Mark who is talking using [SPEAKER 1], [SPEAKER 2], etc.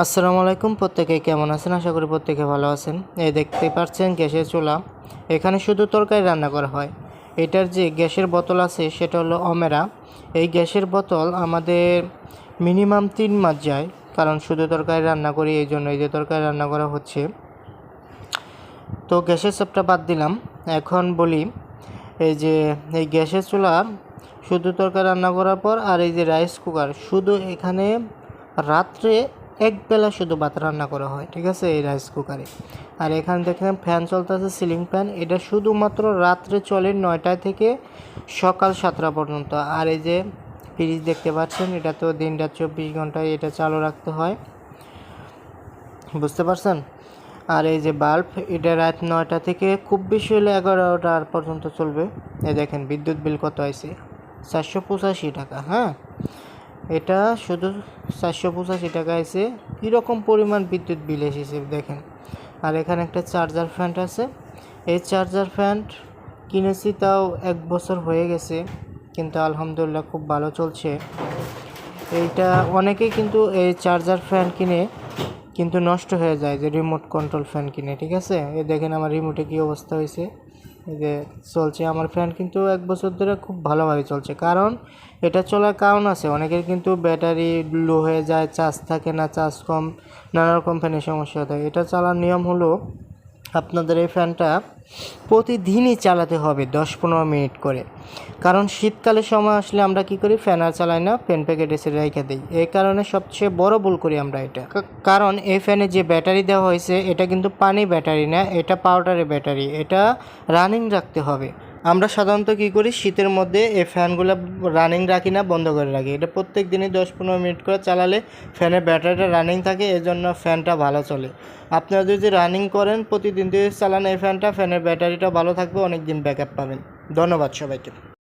[SPEAKER 1] আসসালামু আলাইকুম, প্রত্যেকে কেমন আছেন? আশা করি প্রত্যেকে ভালো আছেন। এই দেখতে পাচ্ছেন গ্যাসের চুলা। এখানে শুধু তরকারি রান্না করা হয়। এটার যে গ্যাসের বোতল আছে, সেটা হলো অমেরা। এই গ্যাসের বোতল আমাদের মিনিমাম তিন মাস যায়, কারণ শুধু তরকারি রান্না করি, এই জন্য এই যে তরকারি রান্না করা হচ্ছে। তো গ্যাসের সবটা বাদ দিলাম। এখন বলি, এই যে এই গ্যাসের চুলা, শুধু তরকারি রান্না করার পর আর এই যে রাইস কুকার, শুধু এখানে রাত্রে এক বেলা শুধু ভাত রান্না করা হয়, ঠিক আছে, এই রাইস কুকারে আর এখানে দেখেন ফ্যান চলতেছে সিলিং ফ্যান এটা শুধুমাত্র রাত্রে চলে নয়টা থেকে সকাল সাতটা পর্যন্ত। আর এই যে ফ্রিজ দেখতে পাচ্ছেন, এটা তো দিনটা চব্বিশ ঘন্টায় এটা চালু রাখতে হয়। বুঝতে পারছেন? আর এই যে বাল্ব এটা রাত নয়টা থেকে খুব বেশি হলে এগারোটা পর্যন্ত চলবে। এই দেখেন, বিদ্যুৎ বিল কত আছে চারশো পঁচাশি টাকা হ্যাঁ? এটা শুধু চারশো পঁচাশি টাকা আছে। কীরকম পরিমাণ বিদ্যুৎ বিল এসেছে দেখেন। আর এখানে একটা চার্জার ফ্যান আছে। এই চার্জার ফ্যান কিনেছি তাও এক বছর হয়ে গেছে, কিন্তু আলহামদুলিল্লাহ খুব ভালো চলছে। এইটা অনেকেই কিন্তু এই চার্জার ফ্যান কিনে কিন্তু নষ্ট হয়ে যায় যে রিমোট কন্ট্রোল ফ্যান কিনে, ঠিক আছে? এই দেখেন আমার রিমোটে কী অবস্থা হয়েছে। যে চলছে, আমার ফ্যান কিন্তু এক বছর ধরে খুব ভালোভাবে চলছে। কারণ এটা চলার কারণ আছে, অনেকের কিন্তু ব্যাটারি লো হয়ে যায়, চার্জ থাকে না, চার্জ কম, নানা রকম ফ্যানের সমস্যা থাকে। এটা চালার নিয়ম হলো আপনাদের এই ফ্যানটা প্রতিদিনই চালাতে হবে দশ পনেরো মিনিট করে। কারণ শীতকালের সময় আসলে আমরা কি করি, ফ্যান আর চালাই না ফ্যান প্যাকেট এসে রেখে দিই। এই কারণে সবচেয়ে বড় ভুল করি আমরা এটা। কারণ এই ফ্যানে যে ব্যাটারি দেওয়া হয়েছে, এটা কিন্তু পানি ব্যাটারি না, এটা পাউডারের ব্যাটারি। এটা রানিং রাখতে হবে। আমরা সাধারণত কি করি? শীতের মধ্যে এই ফ্যানগুলো রানিং রাখি না, বন্ধ করে রাখি। এটা প্রত্যেক দিনই দশ পনেরো মিনিট করে চালালে ফ্যানের ব্যাটারিটা রানিং থাকে, এজন্য ফ্যানটা ভালো চলে। আপনারা যদি রানিং করেন, প্রতিদিন যদি চালান এই ফ্যানটা, ফ্যানের ব্যাটারিটা ভালো থাকবে অনেক দিন ব্যাক পাবেন। ধন্যবাদ সবাইকে।